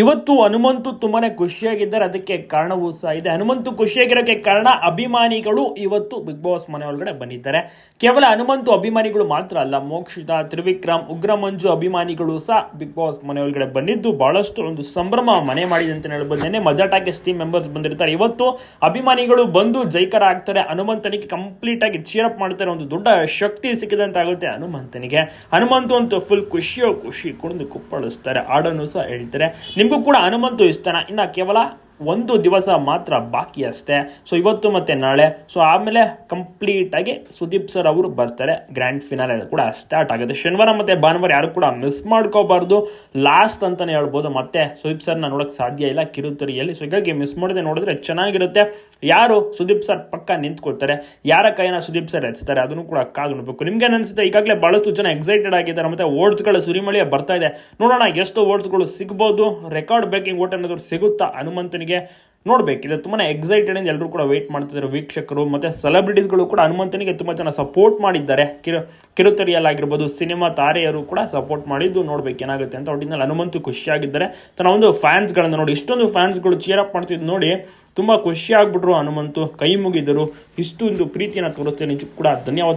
ಇವತ್ತು ಹನುಮಂತು ತುಂಬಾನೇ ಖುಷಿಯಾಗಿದ್ದಾರೆ. ಅದಕ್ಕೆ ಕಾರಣವೂ ಸಹ ಇದೆ. ಹನುಮಂತು ಖುಷಿಯಾಗಿರೋಕೆ ಕಾರಣ ಅಭಿಮಾನಿಗಳು ಇವತ್ತು ಬಿಗ್ ಬಾಸ್ ಮನೆ ಒಳಗಡೆ ಬಂದಿದ್ದಾರೆ. ಕೇವಲ ಹನುಮಂತು ಅಭಿಮಾನಿಗಳು ಮಾತ್ರ ಅಲ್ಲ, ಮೋಕ್ಷಿತ, ತ್ರಿವಿಕ್ರಮ್, ಉಗ್ರಮಂಜು ಅಭಿಮಾನಿಗಳು ಸಹ ಬಿಗ್ ಬಾಸ್ ಮನೆ ಒಳಗಡೆ ಬಂದಿದ್ದು, ಬಹಳಷ್ಟು ಒಂದು ಸಂಭ್ರಮ ಮನೆ ಮಾಡಿದೆ ಅಂತ ಹೇಳ್ಬೋದು. ನೆನ್ನೆ ಮಜಾ ಸ್ಟೀಮ್ ಟೀಮ್ ಮೆಂಬರ್ಸ್ ಬಂದಿರ್ತಾರೆ. ಇವತ್ತು ಅಭಿಮಾನಿಗಳು ಬಂದು ಜೈಕರ ಆಗ್ತಾರೆ. ಹನುಮಂತನಿಗೆ ಕಂಪ್ಲೀಟ್ ಆಗಿ ಚೀರಪ್ ಮಾಡ್ತಾರೆ. ಒಂದು ದೊಡ್ಡ ಶಕ್ತಿ ಸಿಕ್ಕಿದಂತ ಆಗುತ್ತೆ ಹನುಮಂತನಿಗೆ. ಹನುಮಂತು ಅಂತೂ ಫುಲ್ ಖುಷಿಯೋ ಖುಷಿ ಕುಣಿದು ಕುಪ್ಪಳಿಸ್ತಾರೆ. ಹಾಡನ್ನು ಸಹ ಹೇಳ್ತಾರೆ. ನಿಮಗೂ ಕೂಡ ಹನುಮಂತು ಇಷ್ಟನ? ಇನ್ನು ಕೇವಲ ಒಂದು ದಿವಸ ಮಾತ್ರ ಬಾಕಿ ಅಷ್ಟೇ. ಸೊ ಇವತ್ತು ಮತ್ತೆ ನಾಳೆ. ಸೊ ಆಮೇಲೆ ಕಂಪ್ಲೀಟ್ ಆಗಿ ಸುದೀಪ್ ಸರ್ ಅವರು ಬರ್ತಾರೆ. ಗ್ರ್ಯಾಂಡ್ ಫಿನಾಲೆ ಕೂಡ ಸ್ಟಾರ್ಟ್ ಆಗುತ್ತೆ. ಶನಿವಾರ ಮತ್ತೆ ಭಾನುವಾರ ಯಾರು ಕೂಡ ಮಿಸ್ ಮಾಡ್ಕೋಬಾರ್ದು. ಲಾಸ್ಟ್ ಅಂತಾನೆ ಹೇಳ್ಬೋದು ಮತ್ತೆ. ಸುದೀಪ್ ಸರ್ನ ನೋಡಕ್ ಸಾಧ್ಯ ಇಲ್ಲ ಕಿರುತೆರಿಯಲ್ಲಿ. ಸೊ ಹೀಗಾಗಿ ಮಿಸ್ ಮಾಡದೆ ನೋಡಿದ್ರೆ ಚೆನ್ನಾಗಿರುತ್ತೆ. ಯಾರು ಸುದೀಪ್ ಸರ್ ಪಕ್ಕ ನಿಂತ್ಕೊಳ್ತಾರೆ? ಯಾರ ಕೈನ ಸುದೀಪ್ ಸರ್ ಹೆಚ್ಚುತ್ತಾರೆ ಅದನ್ನು ಕೂಡ ಕಾದು ನೋಡಬೇಕು. ನಿಮ್ಗೆ ಅನ್ಸುತ್ತೆ ಈಗಾಗಲೇ ಬಹಳಷ್ಟು ಜನ ಎಕ್ಸೈಟೆಡ್ ಆಗಿದ್ದಾರೆ. ಮತ್ತೆ ಓಟ್ಸ್ಗಳ ಸುರಿಮಳೆ ಬರ್ತಾ ಇದೆ. ನೋಡೋಣ, ಎಷ್ಟು ಓಟ್ಸ್ಗಳು ಸಿಗ್ಬೋದು. ರೆಕಾರ್ಡ್ ಬ್ರೇಕಿಂಗ್ ಓಟ್ ಅನ್ನೋದು ಸಿಗುತ್ತಾ ಹನುಮಂತನಿಗೆ? ನೋಡ್ಬೇಕಿದೆ ತುಂಬಾ ಎಕ್ಸೈಟೆಡ್ ಇಂದ ಎಲ್ಲರೂ ಕೂಡ ವೇಟ್ ಮಾಡ್ತಿದ್ದಾರೆ ವೀಕ್ಷಕರು, ಮತ್ತೆ ಸೆಲೆಬ್ರಿಟೀಸ್ಗಳು ಕೂಡ ಹನುಮಂತನಿಗೆ ತುಂಬಾ ಜನ ಸಪೋರ್ಟ್ ಮಾಡಿದ್ದಾರೆ. ಕಿರು ಕಿರುತೆರೆಯಲ್ಲಾಗಿರ್ಬೋದು ಸಿನಿಮಾ ತಾರೆಯರು ಕೂಡ ಸಪೋರ್ಟ್ ಮಾಡಿದ್ದು ನೋಡ್ಬೇಕು ಏನಾಗುತ್ತೆ ಅಂತ. ಒಟ್ಟಿನಲ್ಲಿ ಹನುಮಂತು ಖುಷಿಯಾಗಿದ್ದಾರೆ. ತನ್ನ ಒಂದು ಫ್ಯಾನ್ಸ್ಗಳನ್ನು ನೋಡಿ, ಇಷ್ಟೊಂದು ಫ್ಯಾನ್ಸ್ಗಳು ಚೀರ್ ಅಪ್ ಮಾಡ್ತಿದ್ದು ನೋಡಿ ತುಂಬಾ ಖುಷಿಯಾಗ್ಬಿಟ್ರು ಹನುಮಂತು. ಕೈ ಮುಗಿದರು. ಇಷ್ಟೊಂದು ಪ್ರೀತಿಯನ್ನು ತೋರಿಸ್ತೇನೆ ನಿಜಕ್ಕೂ ಕೂಡ ಧನ್ಯವಾದ.